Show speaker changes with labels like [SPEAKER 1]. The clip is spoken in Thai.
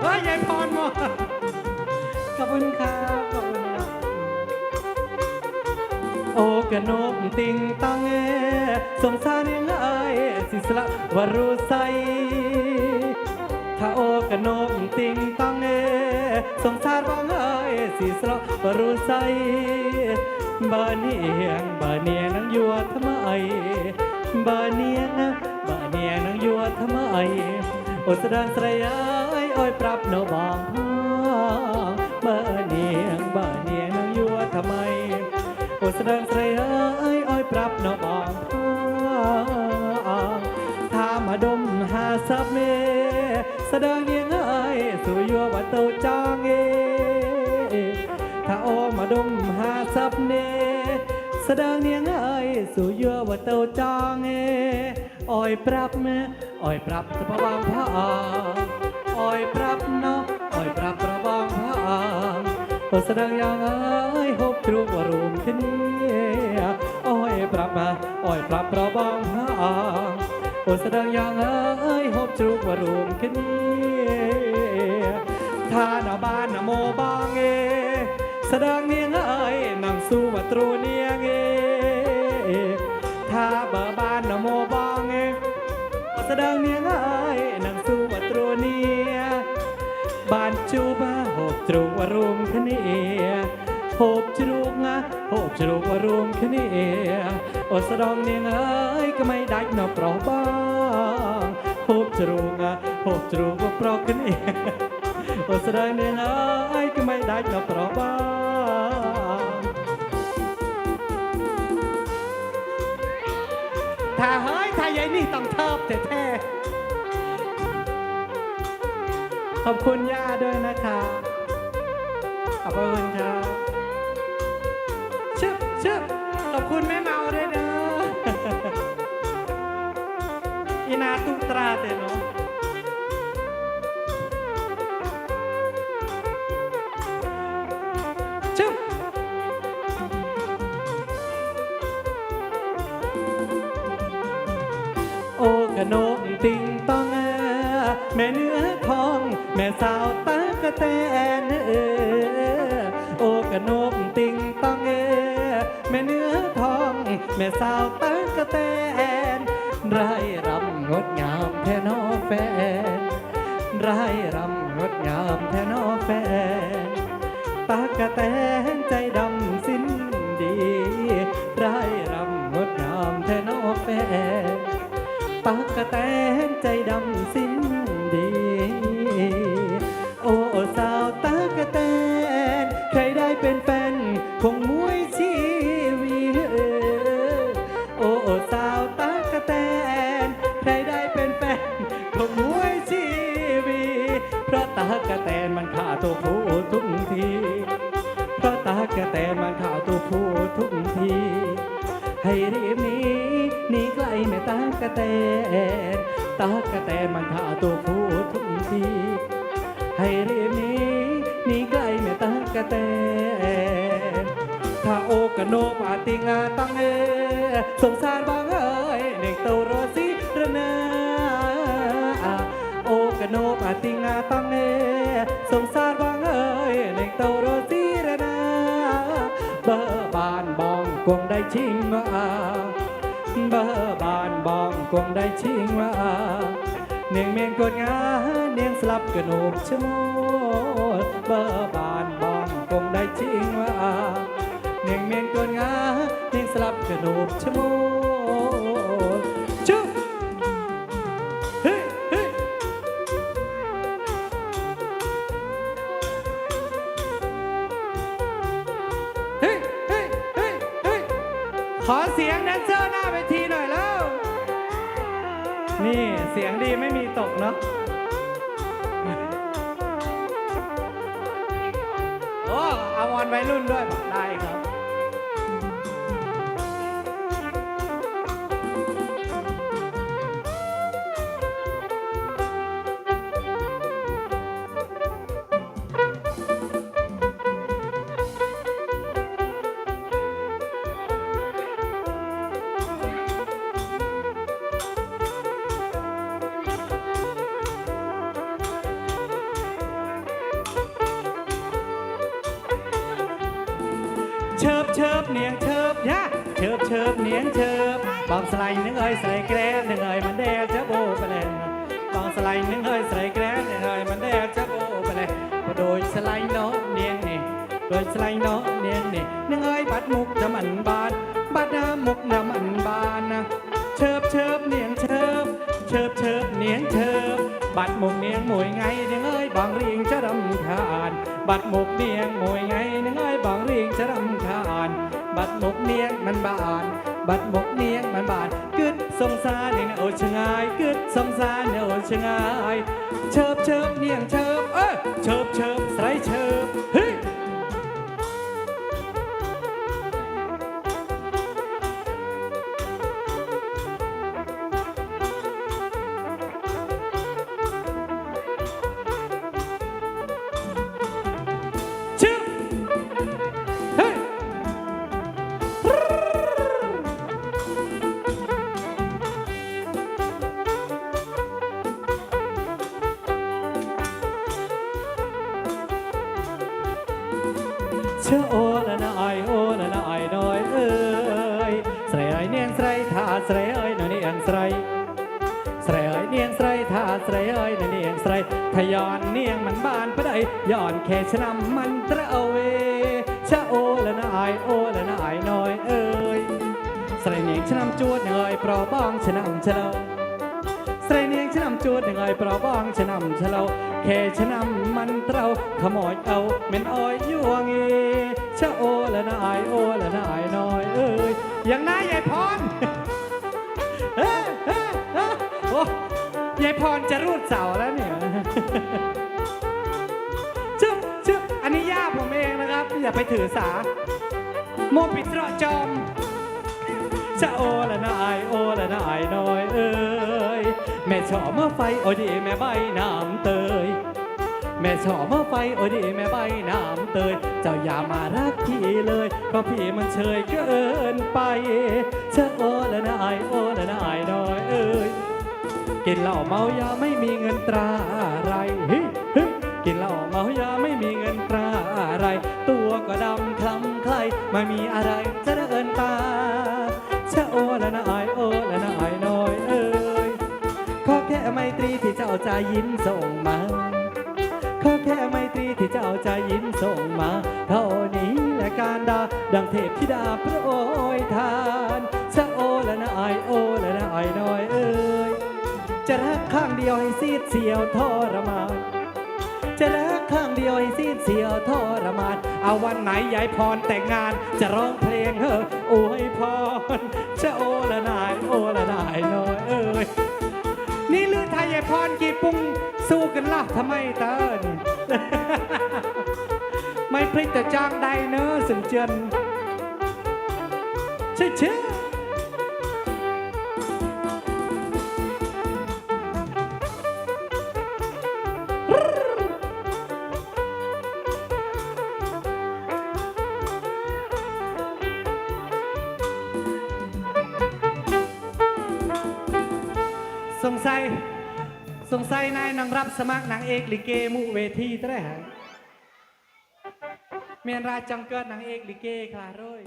[SPEAKER 1] เฮ้
[SPEAKER 2] ยยายพรหมดขอบคุณครับขอบคุณครับโอ้กะนกติงตังเอสงสารยังไงสิสละวารุไซถ้าโอ้กะนกติงตังเอสงสารว่าไงสิสละวารุไซบาเนียงบาเนียงนังยัวทำไมบาเนียงนะบาเนียงนังยัวทำไมโอสดานสรยา ยอ้อยปรับโนบองพ้องบ้าเนียงบ้าเนียงนังยัวทำไมโอสดานสรยายอ้อยปรับโนบองพ้อถ้ามาดมหาซับเมแสดงเนียังไงสู่ยั่วว่าเต้าจางเอถ้าโอมาดมหาซับเนแสดงเนียังไงสู่ยั่วว่าเต้าจางเออ้อยปรับแม่อ้อยปรับตะพะวางผ้าอ้ อยปรับเนาะอ้อยปรับประวางผ้าโอสดงยังไงหบทรุกว่ารุมขึ้นเนี่ยอ้อยปรับมาอ้อยปรับประวางผ้าโอสดงยังไงหบทรุกว่ารุมขึ้นเนี่ยถ้านาบ้านนโมบางเอสดงเนียงเอ้ยนังสู้วัตรูเนียงเอถ้าเบอร์บ้านนโมบางเอแสดงเนียงเอ้ รูกวารุมคเนียโหบจรูกงะโหบจรูกวารุมคเนียโอสะดองเนียงเอ้ยก็ไม่ได้นอเปรอบ้างโหบจรูกงะโหบจรูกว่าเปรอคเนียโอแสดองเนี่ยนะไอ้ก็ไม่ได้กับเพราะบ้างถ้าเฮ้ยถ้ายายนี่ต้องเทิบแท้ๆขอบคุณย่าด้วยนะคะ ขอบคุณครับชึบชึบขอบคุณแม่เมาด้วยเด้ออีนาตุตราเตเนาะชึบโอ้กระโนกติงต้องแอแม่เนื้อทอง แม่สาวตา กะแตนเออโอกระนกติงต้องแอแม่เนื้อทอง แม่สาวตากระแตนไร่รำงดงามแท่นอแฟนไร่รำงดงามแท่นอแฟนตากระแตนใจดำสิ้นดีไรายรำงดงามแทนอแฟนตากระแตนใจดำสิ้น สาวตากะแตน ใครได้เป็นแฟนคงมวยชีวีเพราะตากะแตนมันฆ่าตัวผู้ทุกทีเพราะตากะแตนมันฆ่าตัวผู้ทุกที ให้รีบหนีหนีไกลแม่ตากะแตน ตากะแตนมันฆ่าตัวผู้ทุกที ให้รีบหนีหนีไกลแม่ตากะแตนถ้าโอกะโนปาติงาตังเอ สงสารบางเอ้ยเด็กโตรอสิระนาโอกะโนปาติงาตังเอสงสารบางเอ้ยเด็กโตรอสิระนาเบอร์บานบองกวงได้ชิงว่าเบอร์บานบองกวงได้ชิงว่าเนียงเมียงกดงาเนียงสลับกระโนบชะโมดเบอร์บานบองกวงได้ชิงว่าเนียงเมียงกดงาเนียงสลับ กระโนบชะโมดจุ๊บเฮ้ยเฮ้เฮ้เฮ้เฮ้เฮ้ขอเสียงแดนเซอร์หน้าเวทีหน่อยแล้ว นี่เสียงดีไม่มีตกเนาะโอ้เอาวอนวัยรุ่นด้วยได้ครับ เชิบเชิบเนียงเชิบยะเชิบเชิบเนียงเชิบบางสไลด์นึงเอ้ยใส่แกล้นึงเอ้ยมันแดดจะโบไปเลยบางสไลด์นึงเอ้ยใส่แกล้นึงเอ้ยมันแดดจะโบไปเลยพอโดยสไลด์เนาะเนียงนี่โดยสไลด์เนาะเนียงนี่นึงเอ้ยบัดมุกจะมันบานบัดน้ำมุกน้ำมันบานนะเชิบเชิบเนียงเชิบเชิบเชิบเนียงเชิบบัดมุกเนียงมวยไงนึงเอ้ยบางเรียง บัดหมกเนียงมวยไงน้อยบางเรียงจะรำคาญ บัดหมกเนียงมันบาน บัดหมกเนียงมันบานกึดสงสารเนี่ยโอชงายกึดสงสารเนี่ยโอชงาย เชิบเชิบเนียงเชิบเอ้ยเชิบเชิบใส่เชิบเฮ้ เชื่อโอละนะไอโอละนะไอน้อยเอ้ยใส่ไอเนียงใส่ท่าใส่ไอหน่อยเนียงใส่ใส่ไอเนียงใส่ท่าใส่ไอหน่อยเนียงใส่ทยอนเนียงมันบานไปได้ย้อนแค่ชนำมันตระเอาเวเชื่อโอละนะไอโอละนะไอน้อยเอ้ยใส่เนียงชนำจวดเงยเปราะบ้องชนำเฉลา ใส่เนียงชะนำจูดยังไงเปล่าบ้างชะนำเฉลาแค่ชะนนำมันเตราขโมยเอาเม็นอ้อยยวงเอชะโอละนายโอละนายน้อยเอ้ยอย่างนายยายพรเอ้ยเอ้ยเอ้ยโอ้ยายพรจะรูดเสาแล้วเนี่ยชึบชึบอันนี้ย่าผมเองนะครับ อย่าไปถือสา โมปิตรจอมจะโอละนายโอละนายน้อยเอ้ย ชอบมาไฟโอดีแม่ใบน้ำเตย แม่ชอบมาไฟโอดีแม่ใบน้ำเตย เจ้าอย่ามารักพี่เลย เพราะพี่มันเชยเกินไปจะโอละนายโอละนายน้อยเอ้ย กินเหล้าเมายาไม่มีเงินตราอะไรเฮ้เฮ้กินเหล้าเมายาไม่มีเงินตราอะไร ตัวก็ดำคล้ำใครไม่มีอะไรจะเดินตา ตรีที่เจ้าใจยิ้มส่งมาขอแค่ไมตรีที่เจ้าใจยิ้มส่งมา เท่านี้และการดาดังเทพธิดาพระโปรยทานชะโอละนะอโอละนะอน้อยเอ้ยจะรักข้างเดียวให้ซีดเสียวทรมานจะรักข้างเดียวให้ซีดเสียวทรมานเอาวันไหนยายพรแต่งงาน จะร้องเพลงเฮ้อโอ้ยพรจะโอละนายโอละนายน้อย พรกี่ปุ้งสู้กันล่ะทำไมเตินไม่พลิกแต่จ้างใดเนอะสึงเจนเชื่อเชื่อสงสัย สงสัยนายนางรับสมัครนางเอกลิเกมุเวทีตะได้หะเมียนราชจังเกิดนางเอกลิเกค่ะร้อย